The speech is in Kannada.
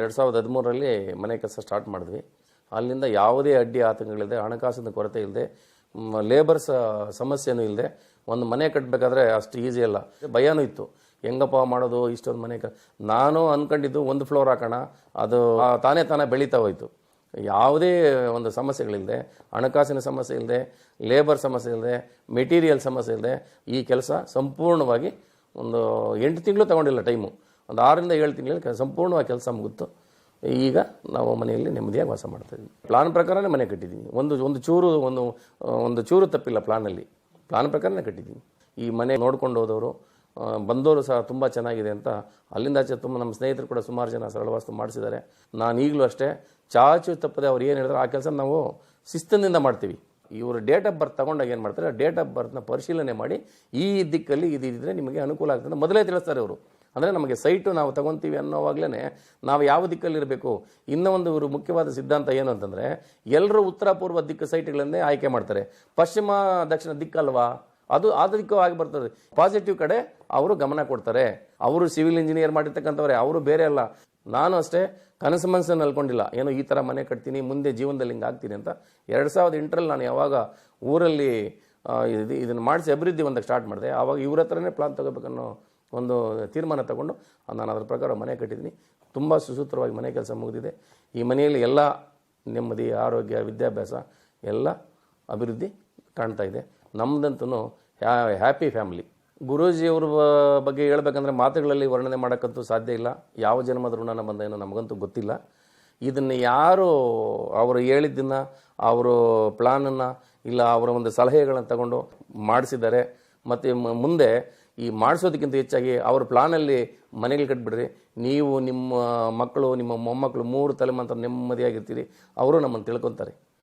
ಎರಡು ಸಾವಿರದ ಹದಿಮೂರರಲ್ಲಿ ಮನೆ ಕೆಲಸ ಸ್ಟಾರ್ಟ್ ಮಾಡಿದ್ವಿ. ಅಲ್ಲಿಂದ ಯಾವುದೇ ಅಡ್ಡಿ ಆತಂಕಗಳಿಲ್ಲದೆ, ಹಣಕಾಸಿನ ಕೊರತೆ ಇಲ್ಲದೆ ಲೇಬರ್ಸ್ ಸಮಸ್ಯೆನೂ ಇಲ್ಲದೆ ಒಂದು ಮನೆ ಕಟ್ಟಬೇಕಾದ್ರೆ ಅಷ್ಟು ಈಸಿ ಅಲ್ಲ. ಭಯನೂ ಇತ್ತು. ಹೆಂಗಪ್ಪ ಮಾಡೋದು ಇಷ್ಟೊಂದು ಮನೆ ಕ, ನಾನು ಅಂದ್ಕೊಂಡಿದ್ದು ಒಂದು ಫ್ಲೋರ್ ಹಾಕೋಣ, ಅದು ತಾನೇ ತಾನೇ ಬೆಳೀತಾ ಹೋಯಿತು. ಯಾವುದೇ ಒಂದು ಸಮಸ್ಯೆಗಳಿಲ್ಲದೆ ಹಣಕಾಸಿನ ಸಮಸ್ಯೆ ಇಲ್ಲದೆ ಲೇಬರ್ ಸಮಸ್ಯೆ ಇಲ್ಲದೆ ಮೆಟೀರಿಯಲ್ ಸಮಸ್ಯೆ ಇಲ್ಲದೆ ಈ ಕೆಲಸ ಸಂಪೂರ್ಣವಾಗಿ ಒಂದು ಎಂಟು ತಿಂಗಳು ತಗೊಂಡಿಲ್ಲ ಟೈಮು ಒಂದು ಆರರಿಂದ ಏಳು ತಿಂಗಳಲ್ಲಿ ಸಂಪೂರ್ಣವಾಗಿ ಕೆಲಸ ಮುಗಿತು. ಈಗ ನಾವು ಮನೆಯಲ್ಲಿ ನೆಮ್ಮದಿಯಾಗಿ ವಾಸ ಮಾಡ್ತಾ ಇದ್ದೀವಿ. ಪ್ಲಾನ್ ಪ್ರಕಾರನೇ ಮನೆ ಕಟ್ಟಿದ್ದೀನಿ. ಒಂದು ಒಂದು ಚೂರು, ಒಂದು ಒಂದು ಚೂರು ತಪ್ಪಿಲ್ಲ ಪ್ಲಾನಲ್ಲಿ ಪ್ಲಾನ್ ಪ್ರಕಾರನೇ ಕಟ್ಟಿದ್ದೀನಿ. ಈ ಮನೆ ನೋಡ್ಕೊಂಡು ಹೋದವರು ಬಂದವರು ಸಹ ತುಂಬ ಚೆನ್ನಾಗಿದೆ ಅಂತ ಅಲ್ಲಿಂದ ಆಚೆ ತುಂಬ ನಮ್ಮ ಸ್ನೇಹಿತರು ಕೂಡ ಸುಮಾರು ಜನ ಸರಳ ವಾಸ್ತು ಮಾಡಿಸಿದ್ದಾರೆ. ನಾನು ಈಗಲೂ ಅಷ್ಟೇ ಚಾಚು ತಪ್ಪದೆ ಅವ್ರು ಏನು ಹೇಳಿದ್ರು ಆ ಕೆಲಸ ನಾವು ಶಿಸ್ತಿನಿಂದ ಮಾಡ್ತೀವಿ. ಇವರು ಡೇಟ್ ಆಫ್ ಬರ್ತ್ ತಗೊಂಡಾಗ ಏನು ಮಾಡ್ತಾರೆ? ಡೇಟ್ ಆಫ್ ಬರ್ತ್ನ ಪರಿಶೀಲನೆ ಮಾಡಿ ಈ ದಿಕ್ಕಲ್ಲಿ ಇದಿದ್ರೆ ನಿಮಗೆ ಅನುಕೂಲ ಆಗ್ತದೆ ಮೊದಲೇ ತಿಳಿಸ್ತಾರೆ ಅವರು ಅಂದರೆ ನಮಗೆ ಸೈಟು ನಾವು ತಗೊತೀವಿ ಅನ್ನೋವಾಗಲೇ ನಾವು ಯಾವ ದಿಕ್ಕಲ್ಲಿ ಇರಬೇಕು ಇನ್ನೂ ಒಂದು ಇವರು ಮುಖ್ಯವಾದ ಸಿದ್ಧಾಂತ ಏನು ಅಂತಂದರೆ ಎಲ್ಲರೂ ಉತ್ತರ ಪೂರ್ವ ದಿಕ್ಕು ಸೈಟ್ಗಳನ್ನೇ ಆಯ್ಕೆ ಮಾಡ್ತಾರೆ. ಪಶ್ಚಿಮ, ದಕ್ಷಿಣ ದಿಕ್ಕಲ್ವಾ? ಅದು ಆ ದಿಕ್ಕು ಆಗಿ ಬರ್ತದೆ. ಪಾಸಿಟಿವ್ ಕಡೆ ಅವರು ಗಮನ ಕೊಡ್ತಾರೆ. ಅವರು ಸಿವಿಲ್ ಇಂಜಿನಿಯರ್ ಮಾಡಿರ್ತಕ್ಕಂಥವ್ರೆ, ಅವರು ಬೇರೆ ಅಲ್ಲ. ನಾನು ಅಷ್ಟೇ ಕನಸು ಮನಸ್ಸನ್ನು ಅಲ್ಕೊಂಡಿಲ್ಲ. ಏನೋ ಈ ಥರ ಮನೆ ಕಟ್ತೀನಿ, ಮುಂದೆ ಜೀವನದಲ್ಲಿ ಹಿಂಗೆ ಆಗ್ತೀನಿ ಅಂತ ಎರಡು ಸಾವಿರದ ಎಂಟರಲ್ಲಿ ನಾನು ಯಾವಾಗ ಊರಲ್ಲಿ ಇದು, ಇದನ್ನು ಮಾಡಿಸಿ ಅಭಿವೃದ್ಧಿ ಒಂದಕ್ಕೆ ಸ್ಟಾರ್ಟ್ ಮಾಡಿದೆ, ಆವಾಗ ಇವ್ರ ಹತ್ರನೇ ಪ್ಲಾನ್ ತಗೋಬೇಕನ್ನೋ ಒಂದು ತೀರ್ಮಾನ ತಗೊಂಡು, ನಾನು ಅದರ ಪ್ರಕಾರ ಮನೆ ಕಟ್ಟಿದ್ದೀನಿ. ತುಂಬ ಸುಸೂತ್ರವಾಗಿ ಮನೆ ಕೆಲಸ ಮುಗಿದಿದೆ. ಈ ಮನೆಯಲ್ಲಿ ಎಲ್ಲ ನೆಮ್ಮದಿ, ಆರೋಗ್ಯ, ವಿದ್ಯಾಭ್ಯಾಸ ಎಲ್ಲ ಅಭಿವೃದ್ಧಿ ಕಾಣ್ತಾ ಇದೆ. ನಮ್ಮದಂತೂ ಹ್ಯಾಪಿ ಫ್ಯಾಮಿಲಿ. ಗುರೂಜಿಯವ್ರ ಬಗ್ಗೆ ಹೇಳಬೇಕಂದ್ರೆ ಮಾತುಗಳಲ್ಲಿ ವರ್ಣನೆ ಮಾಡೋಕ್ಕಂತೂ ಸಾಧ್ಯ ಇಲ್ಲ. ಯಾವ ಜನ್ಮದ ಋಣನ ಬಂದೇನೋ ನಮಗಂತೂ ಗೊತ್ತಿಲ್ಲ. ಇದನ್ನು ಯಾರು ಅವರು ಹೇಳಿದ್ದನ್ನು, ಅವರು ಪ್ಲಾನನ್ನು, ಇಲ್ಲ ಅವರ ಒಂದು ಸಲಹೆಗಳನ್ನು ತಗೊಂಡು ಮಾಡಿಸಿದ್ದಾರೆ. ಮತ್ತು ಮುಂದೆ ಈ ಮಾಡಿಸೋದಕ್ಕಿಂತ ಹೆಚ್ಚಾಗಿ ಅವ್ರ ಪ್ಲಾನಲ್ಲಿ ಮನೆಗಳು ಕಟ್ಬಿಡ್ರಿ. ನೀವು ನಿಮ್ಮ ಮಕ್ಕಳು, ನಿಮ್ಮ ಮೊಮ್ಮಕ್ಕಳು ಮೂರು ತಲೆಮಾಂತರ ನೆಮ್ಮದಿಯಾಗಿರ್ತೀರಿ. ಅವರು ನಮ್ಮನ್ನು ತಿಳ್ಕೊತಾರೆ.